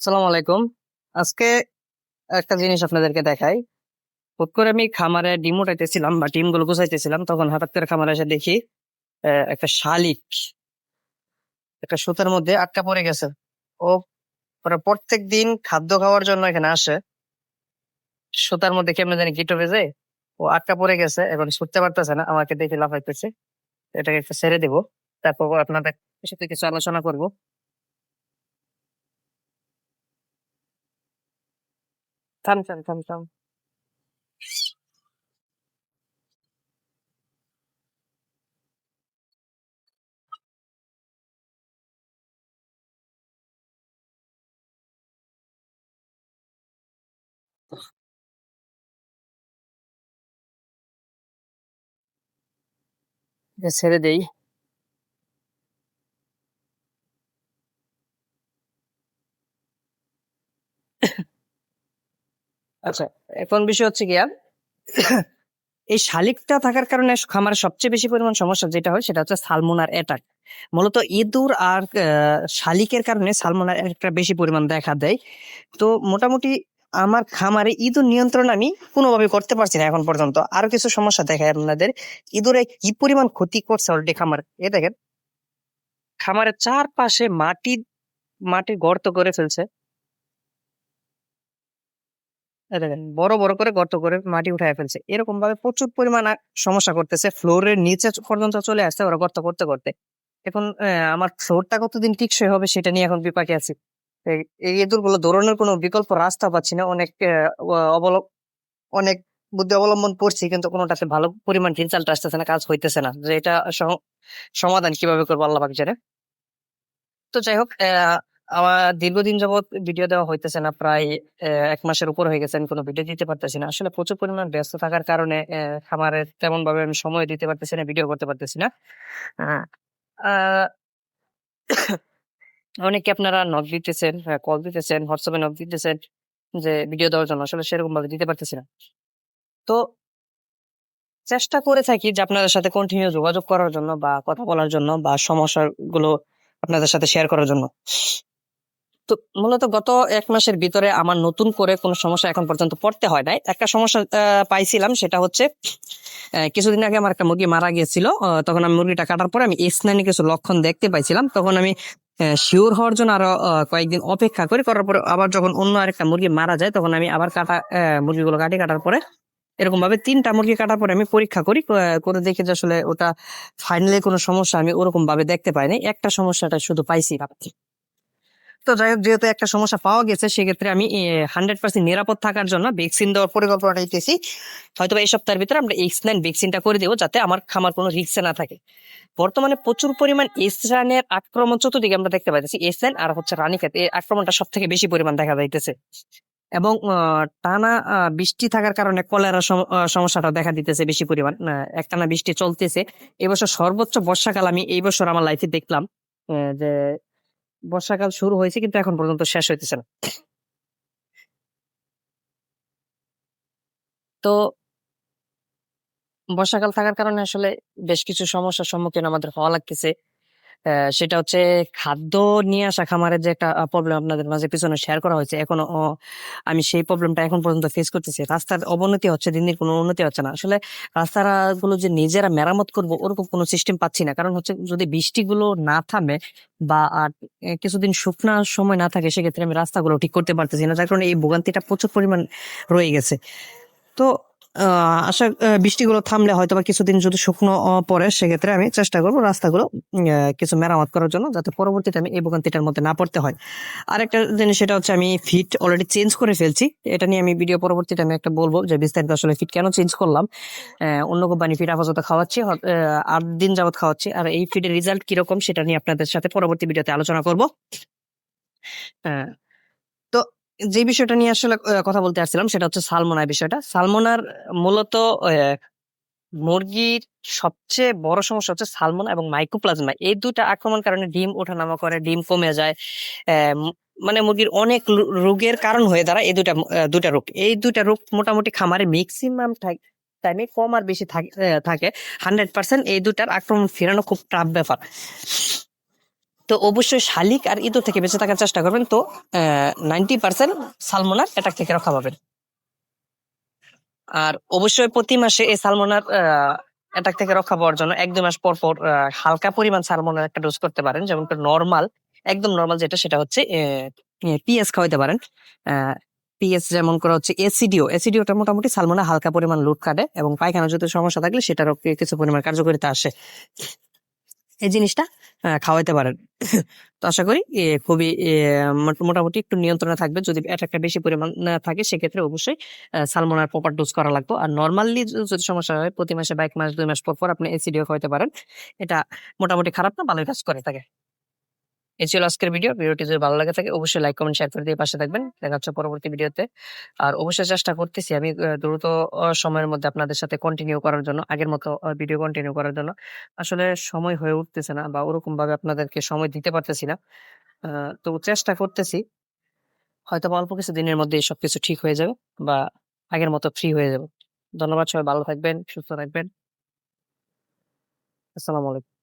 সালাম আলাইকুম। আজকে একটা জিনিস আপনাদেরকে দেখাই। হুট করে আমি খামারে ডিম উঠাইতেছিলাম বা ডিমগুলো গুছাইতেছিলাম, তখন হঠাৎ করে খামারে এসে দেখি একটা শালিক, একটা সুতার মধ্যে আটকা পড়ে গেছে। ও প্রত্যেক দিন খাদ্য খাওয়ার জন্য এখানে আসে। সুতার মধ্যে কেমন জানি গিটো বেজে ও আটকা পড়ে গেছে এখন ছুটতে পারতেছে না, আমাকে দেখে লাফাইতেছে। এটাকে একটা ছেড়ে দেবো। তারপর আপনাদের সাথে কিছু আলোচনা করব। থাম থাম থাম থাম এটা ছেড়ে দেই আচ্ছা এখন বিষয় হচ্ছে গিয়া, এই শালিকটা থাকার কারণে খামারের সবচেয়ে বেশি পরিমাণ সমস্যা যেটা হয়, সেটা হচ্ছে সালমোনার অ্যাটাক মূলত ইঁদুর আর শালিকের কারণে সালমোনার অ্যাটাকটা বেশি পরিমাণ দেখা দেয়। তো মোটামুটি আমার খামারে ইঁদুর নিয়ন্ত্রণ আমি কোনোভাবে করতে পারছি না এখন পর্যন্ত। আরও কিছু সমস্যা দেখায় আপনাদের। ইঁদুরে কি পরিমাণ ক্ষতি করছে অলরেডি খামার? এ দেখেন, খামারের চারপাশে মাটি মাটি গর্ত করে ফেলছে। দেখেন, বড় বড় করে গর্ত করে মাটি উঠায় ফেলছে। এরকম ভাবে প্রচুর পরিমাণ সমস্যা করতেছে। ফ্লোরের নিচে পর্যন্ত চলে আসছে ওরা গর্ত করতে করতে। এখন আমার ফ্লোরটা কতদিন টিকসই হবে সেটা নিয়ে এখন বিপাকে আছি। এই ইঁদুরগুলো দৌড়ানোর কোনো বিকল্প রাস্তা পাচ্ছি না। অনেক অবল, অনেক বুদ্ধি অবলম্বন করছি কিন্তু কোনোটাতে ভালো পরিমাণ রেজাল্ট আসতেছে না, কাজ হইতেছে না। যে এটা সমাধান কীভাবে করব, আল্লাহ পাক জানে। তো যাই হোক আমার দীর্ঘদিন যাবত ভিডিও দেওয়া হইতেছে না, প্রায় এক মাসের উপর হয়ে গেছে, আমি কোনো ভিডিও দিতে পারতেছি না। আসলে প্রচুর পরিমাণ ব্যস্ত থাকার কারণে খামারে তেমন ভাবে আমি সময় দিতে পারতেছি না ভিডিও করতে পারতেছি না। অনেকে আপনারা নক দিতেছেন কল দিতেছেন হোয়াটসঅ্যাপে নক দিতেছেন যে ভিডিও দেওয়ার জন্য, আসলে সেরকম ভাবে দিতে পারতেছি না। তো চেষ্টা করে থাকি যে আপনাদের সাথে কন্টিনিউ যোগাযোগ করার জন্য বা কথা বলার জন্য বা সমস্যাগুলো আপনাদের সাথে শেয়ার করার জন্য। তো মূলত গত এক মাসের ভিতরে আমার নতুন করে কোনো সমস্যা এখন পর্যন্ত পড়তে হয় নাই। একটা সমস্যা পাইছিলাম, সেটা হচ্ছে কিছুদিন আগে আমার একটা মুরগি মারা গিয়েছিল তখন আমি মুরগিটা কাটার পরে আমি স্নানি কিছু লক্ষণ দেখতে পাইছিলাম। তখন আমি শিওর হওয়ার জন্য আরও কয়েকদিন অপেক্ষা করি, করার পরে আবার যখন অন্য আরেকটা মুরগি মারা যায়, তখন আমি আবার কাটা মুরগিগুলো কাটি কাটার পরে এরকম ভাবে তিনটা মুরগি কাটার পরে আমি পরীক্ষা করি করে দেখি যে আসলে ওটা ফাইনালি কোনো সমস্যা আমি ওরকম ভাবে দেখতে পাইনি একটা সমস্যাটা শুধু পাইছি ভাবছি। তো যাই হোক, যেহেতু একটা সমস্যা পাওয়া গেছে, সেক্ষেত্রে আমি হান্ড্রেড পার্সেন্ট নিরাপদ থাকার জন্য ভ্যাকসিন দেওয়ার পরিকল্পনা নিতেছি। হয়তো এই সপ্তাহের ভিতরে আমরা এক্স নাইন ভ্যাকসিনটা করে দেবো, যাতে আমার খামার কোনো রিক্সে না থাকে। বর্তমানে প্রচুর পরিমাণ এস রানের আক্রমণ চতুর্দিকে আমরা দেখতে পাইতেছি এস নাইন আর হচ্ছে রানীক্ষেত এই আক্রমণটা সব থেকে বেশি পরিমাণ দেখা যাইতেছে। এবং টানা বৃষ্টি থাকার কারণে কলেরা সমস্যাটা দেখা দিতেছে বেশি পরিমাণ। একটানা বৃষ্টি চলতেছে। এবছর সর্বোচ্চ বর্ষাকাল আমি এই বছর আমার লাইফে দেখলাম যে বর্ষাকাল শুরু হয়েছে, কিন্তু এখন পর্যন্ত শেষ হইতেছে না। তো বর্ষাকাল থাকার কারণে আসলে বেশ কিছু সমস্যার সম্মুখীন আমাদের হওয়া লাগতেছে। সেটা হচ্ছে খাদ্য নিয়ে আসা খামারের যে একটা প্রবলেম আপনাদের মাঝে পিছনে শেয়ার করা হয়েছে, এখনও আমি সেই প্রবলেমটা এখন পর্যন্ত ফেস করতেছি। রাস্তার অবনতি হচ্ছে, দিন দিন কোনো উন্নতি হচ্ছে না। আসলে রাস্তাগুলো যে নিজেরা মেরামত করব, ওরকম কোনো সিস্টেম পাচ্ছি না। কারণ হচ্ছে যদি বৃষ্টিগুলো না থামে বা আর কিছুদিন শুকনা সময় না থাকে, সেক্ষেত্রে আমি রাস্তাগুলো ঠিক করতে পারতেছি না। যার কারণে এই ভোগান্তিটা প্রচুর পরিমাণ রয়ে গেছে। তো আশা বৃষ্টিগুলো থামলে হয়তো বা কিছুদিন যদি শুকনো পড়ে, সেক্ষেত্রে আমি চেষ্টা করব রাস্তাগুলো কিছু মেরামত করার জন্য যাতে পরবর্তীতে আমি এই ভোগান্তিটার মধ্যে না পড়তে হয়। আরেকটা জিনিস সেটা হচ্ছে আমি ফিট অলরেডি চেঞ্জ করে ফেলছি। এটা নিয়ে আমি ভিডিও পরবর্তীতে আমি একটা বলব যে, বিস্তারিত আসলে ফিট কেন চেঞ্জ করলাম। অন্য কোম্পানি ফিট আপাতত খাওয়াচ্ছি আট দিন যাবত খাওয়াচ্ছি। আর এই ফিটের রেজাল্ট কীরকম সেটা নিয়ে আপনাদের সাথে পরবর্তী ভিডিওতে আলোচনা করব। তো যে বিষয়টা নিয়ে আসলে কথা বলতে আসছিলাম সেটা হচ্ছে সালমোনার বিষয়টা। সালমোনার মূলত মুরগির সবচেয়ে বড় সমস্যা হচ্ছে সালমোনা এবং মাইকোপ্লাজমা এই দুটা আক্রমণ কারণে ডিম ওঠানামা করে, ডিম কমে যায় মানে মুরগির অনেক রোগের কারণ হয়ে দাঁড়ায় এই দুটা দুটা রোগ। এই দুটা রোগ মোটামুটি খামারে ম্যাক্সিমাম টাইমে কম আর বেশি থাকে হান্ড্রেড পার্সেন্ট এই দুটার আক্রমণ ফেরানো খুব টাফ ব্যাপার। তো অবশ্যই শালিক আর ইঁদুর থেকে বেঁচে থাকার চেষ্টা করবেন। তো নাইনটি পার্সেন্ট সালমোনার অ্যাটাক থেকে রক্ষা পাবেন। আর অবশ্যই প্রতি মাসে এই সালমোনার অ্যাটাক থেকে রক্ষা পাওয়ার জন্য এক দুই মাস পর পর হালকা পরিমাণ সালমোনার একটা ডোজ করতে পারেন। যেমন নর্মাল একদম নর্মাল যেটা, সেটা হচ্ছে পিএস খাওয়াইতে পারেন। পিএস যেমন করা হচ্ছে এসিডিও এসিডিওটা মোটামুটি সালমোনা হালকা পরিমাণ লুট কাটে এবং পায়খানা যদি সমস্যা থাকলে সেটারও কিছু পরিমাণ কার্যকারিতা আসে। এই জিনিসটা খাওয়াইতে পারেন। তো আশা করি খুবই মোটামুটি একটু নিয়ন্ত্রণে থাকবে। যদি অ্যাটাকটা বেশি পরিমাণ থাকে, সেক্ষেত্রে অবশ্যই সালমোনার প্রপার ডোজ করা লাগতো আর নর্মালি যদি সমস্যা হয়, প্রতি মাসে বা এক মাস, দুই মাস পর পর আপনি এসিডিও খাওয়াইতে পারেন। এটা মোটামুটি খারাপ না, ভালোই কাজ করে থাকে। এই ছিল আজকের ভিডিও ভিডিওটি যদি ভালো লাগে থাকে, অবশ্যই লাইক কমেন্ট শেয়ার করে দিয়ে পাশে থাকবেন। দেখা হচ্ছে পরবর্তী ভিডিওতে আর অবশ্যই চেষ্টা করতেছি আমি দ্রুত সময়ের মধ্যে আপনাদের সাথে কন্টিনিউ করার জন্য, আগের মতো ভিডিও কন্টিনিউ করার জন্য। আসলে সময় হয়ে উঠতেছে না বা ওরকম ভাবে আপনাদেরকে সময় দিতে পারতেছি না। তো চেষ্টা করতেছি। হয়তো অল্প কিছু দিনের মধ্যে সবকিছু ঠিক হয়ে যাবে বা আগের মতো ফ্রি হয়ে যাবে। ধন্যবাদ সবাই, ভালো থাকবেন, সুস্থ থাকবেন। আসসালামু আলাইকুম।